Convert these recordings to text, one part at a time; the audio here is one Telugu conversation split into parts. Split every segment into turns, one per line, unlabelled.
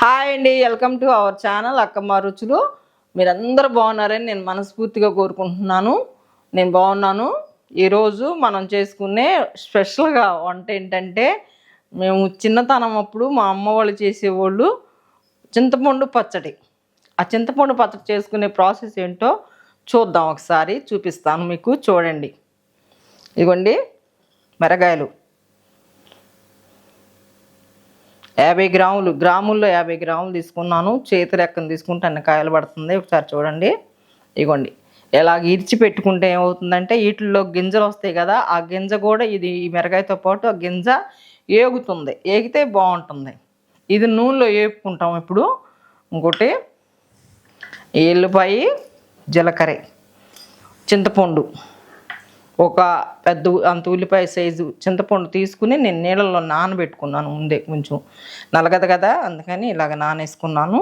హాయ్ అండి welcome to our channel Akkamma రుచులు. మీరందరూ బాగున్నారని నేను మనస్ఫూర్తిగా కోరుకుంటున్నాను. నేను బాగున్నాను. ఈరోజు మనం చేసుకునే స్పెషల్గా వంట ఏంటంటే మేము చిన్నతనం అప్పుడు మా అమ్మ వాళ్ళు చేసేవాళ్ళు చింతపండు పచ్చడి. ఆ చింతపండు పచ్చడి చేసుకునే ప్రాసెస్ ఏంటో చూద్దాం ఒకసారి చూపిస్తాను మీకు చూడండి. ఇదిగోండి మిరగాయలు. యాభై గ్రాములు గ్రాముల్లో యాభై గ్రాములు తీసుకున్నాను. చేతి రెక్కను తీసుకుంటే అన్ని కాయలు పడుతుంది. ఒకసారి చూడండి. ఇగోండి. ఇలాగ ఇరిచి పెట్టుకుంటే ఏమవుతుందంటే వీటిల్లో గింజలు వస్తాయి కదా ఆ గింజ కూడా ఇది ఈ మిరగాయతో పాటు ఆ గింజ ఏగుతుంది. ఏగితే బాగుంటుంది. ఇది నూనెలో వేపుకుంటాం ఇప్పుడు. ఇంకోటి ఎల్లిపాయి జీలకర్ర చింతపండు. ఒక పెద్ద అంత ఉల్లిపాయ సైజు చింతపండు తీసుకుని నేను నీళ్ళలో నానబెట్టుకున్నాను ముందే కొంచెం. నలగదు కదా అందుకని ఇలాగ నానేసుకున్నాను.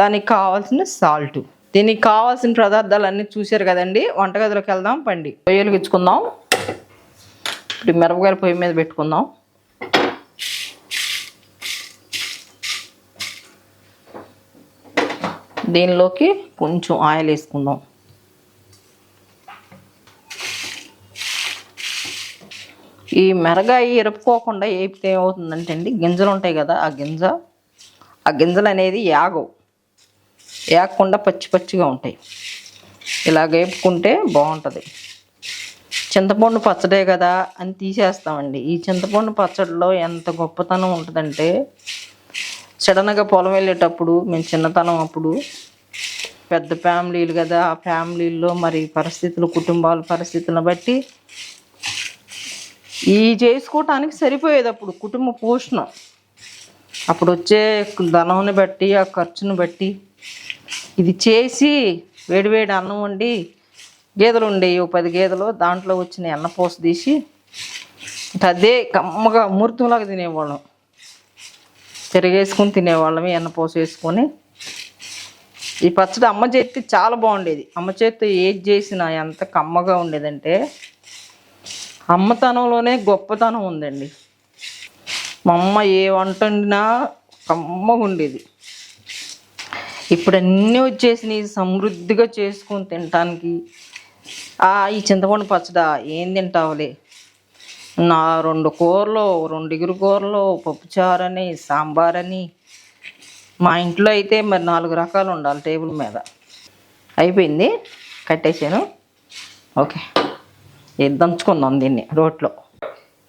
దానికి కావాల్సిన సాల్ట్ దీనికి కావాల్సిన పదార్థాలు అన్నీ చూశారు కదండి వంటగదిలోకి వెళ్దాం పండి. పొయ్యలు ఇచ్చుకుందాం ఇప్పుడు మిరపకాయల పొయ్యి మీద పెట్టుకుందాం. దీనిలోకి కొంచెం ఆయిల్ వేసుకుందాం ఈ మెరగాయి ఎరుపుకోకుండా వేపితే ఏమవుతుందంటే అండి గింజలు ఉంటాయి కదా ఆ గింజ ఆ గింజలు అనేది యాగవు. యాగకుండా పచ్చి పచ్చిగా ఉంటాయి. ఇలా వేపుకుంటే బాగుంటుంది. చింతపండు పచ్చడే కదా అని తీసేస్తామండి. ఈ చింతపండు పచ్చడిలో ఎంత గొప్పతనం ఉంటుందంటే సడన్గా పొలం వెళ్ళేటప్పుడు మేము చిన్నతనం అప్పుడు పెద్ద ఫ్యామిలీలు కదా ఆ ఫ్యామిలీల్లో మరి పరిస్థితులు కుటుంబాల పరిస్థితులను బట్టి ఈ చేసుకోవటానికి సరిపోయేది అప్పుడు కుటుంబ పోషణ. అప్పుడు వచ్చే ధనంని బట్టి ఆ ఖర్చును బట్టి ఇది చేసి వేడివేడి అన్నం వండి గేదెలు ఉండేవి ఓ పది గేదెలు దాంట్లో వచ్చిన ఎన్న తీసి అదే కమ్మగా అమృతంలాగా తినేవాళ్ళం. పెరిగేసుకుని తినేవాళ్ళం ఎన్న వేసుకొని. ఈ పచ్చడి అమ్మ చేతి చాలా బాగుండేది. అమ్మ చేతితో ఏది చేసినా ఎంత కమ్మగా ఉండేదంటే అమ్మతనంలోనే గొప్పతనం ఉందండి. మా అమ్మ ఏ వంట వండినా కమ్మగా ఉండేది ఇప్పుడు అన్నీ వచ్చేసినాయి సమృద్ధిగా చేసుకొని తినటానికి. ఆ ఈ చింతపండు పచ్చడా ఏం తింటావులే? నా రెండు కూరలు రెండు ఇగురు కూరలు పప్పుచారని సాంబార్ అని మా ఇంట్లో అయితే మరి నాలుగు రకాలు ఉండాలి టేబుల్ మీద. అయిపోయింది? కట్టేసాను ఓకే. దంచుకుందాం దీన్ని రోట్లో.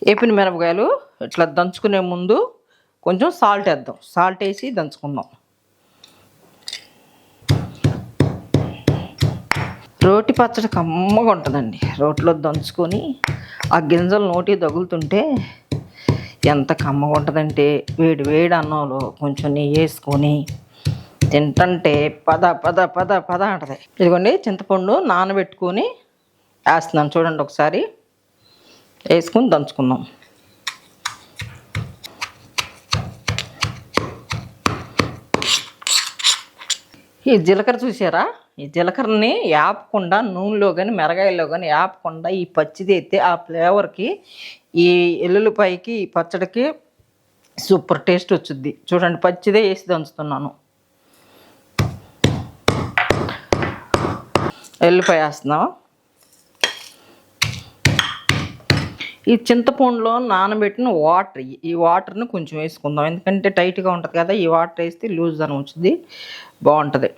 వేపిన మిరపకాయలు ఇట్లా దంచుకునే ముందు కొంచెం సాల్ట్ వేద్దాం. సాల్ట్ వేసి దంచుకుందాం. రోటి పచ్చడి కమ్మగా ఉంటుందండి. రోట్లో దంచుకొని ఆ గింజలు నోటి తగులుతుంటే ఎంత కమ్మగా ఉంటుందంటే వేడి వేడి అన్నంలో కొంచెం నెయ్యి వేసుకొని తింటంటే పద పద పద పద అంటది. ఇదిగోండి చింతపండు నానబెట్టుకొని వేస్తున్నాను చూడండి ఒకసారి. వేసుకొని దంచుకుందాం. ఈ జీలకర్ర చూసారా? ఈ జీలకర్రని యాపకుండా నూనెలో కానీ మెరగాయల్లో కానీ యాపకుండా ఈ పచ్చిది అయితే ఆ ఫ్లేవర్కి ఈ ఎల్లుల్లిపాయకి ఈ పచ్చడికి సూపర్ టేస్ట్ వచ్చుద్ది. చూడండి పచ్చిదే వేసి దంచుతున్నాను. ఎల్లిపాయ వేస్తున్నాం ఈ చింతపండులో నానబెట్టిన వాటర్ ఈ వాటర్ని కొంచెం వేసుకుందాం. ఎందుకంటే టైట్గా ఉంటుంది కదా ఈ వాటర్ వేస్తే లూజ్ అని వచ్చింది. బాగుంటుంది.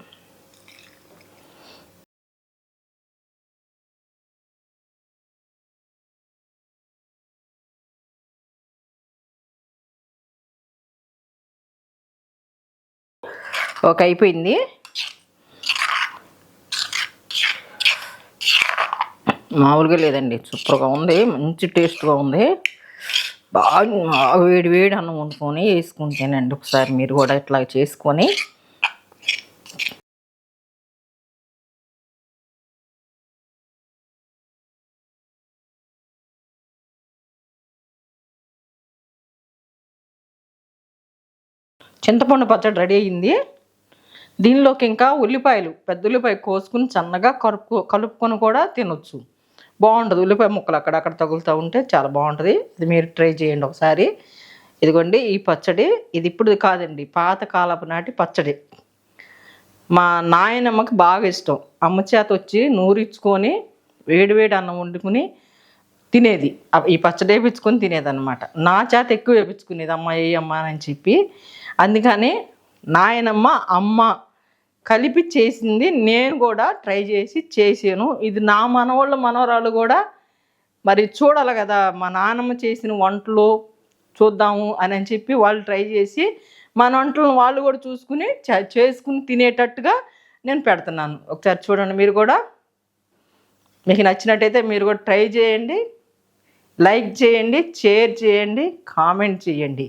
ఓకే అయిపోయింది. మామూలుగా లేదండి. సూపర్గా ఉంది. మంచి టేస్ట్గా ఉంది. బాగా వేడి వేడి అన్నం వండుకొని వేసుకుంటేనండి ఒకసారి మీరు కూడా ఇట్లా చేసుకొని చింతపండు పచ్చడి రెడీ అయింది దీనిలోకి ఇంకా ఉల్లిపాయలు పెద్ద ఉల్లిపాయ కోసుకుని సన్నగా కలుపు కలుపుకొని కూడా తినొచ్చు. బాగుంటుంది ఉల్లిపాయ ముక్కలు అక్కడక్కడ తగులుతూ ఉంటే చాలా బాగుంటుంది. ఇది మీరు ట్రై చేయండి ఒకసారి. ఇదిగోండి ఈ పచ్చడి. ఇది ఇప్పుడు కాదండి పాతకాలపు నాటి పచ్చడి. మా నాయనమ్మకి బాగా ఇష్టం. అమ్మ చేత వచ్చి నూరిచ్చుకొని వేడివేడి అన్నం వండుకుని తినేది. ఈ పచ్చడి వేపించుకొని తినేదన్నమాట. నా చేత ఎక్కువ వేపించుకునేది అమ్మ ఏ అమ్మ అని చెప్పి. అందుకని నాయనమ్మ అమ్మ కలిపి చేసింది నేను కూడా ట్రై చేసి చేసాను ఇది నా మనవాళ్ళ మనవరాలు కూడా మరి చూడాలి కదా మా నాన్నమ్మ చేసిన వంటలు చూద్దాము అని అని చెప్పి వాళ్ళు ట్రై చేసి మన వంటలను వాళ్ళు కూడా చూసుకుని చేసుకుని తినేటట్టుగా నేను పెడుతున్నాను. ఒకసారి చూడండి మీరు కూడా. మీకు నచ్చినట్టయితే మీరు కూడా ట్రై చేయండి. లైక్ చేయండి షేర్ చేయండి కామెంట్ చేయండి.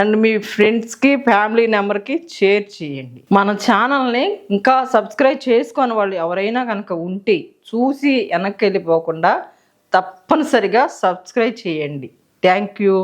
అండ్ మీ ఫ్రెండ్స్కి ఫ్యామిలీ నెంబర్కి షేర్ చేయండి. మన ఛానల్ని ఇంకా సబ్స్క్రైబ్ చేసుకొని వాళ్ళు ఎవరైనా కనుక ఉంటే చూసి వెనక్కి వెళ్ళిపోకుండా తప్పనిసరిగా సబ్స్క్రైబ్ చేయండి. Thank you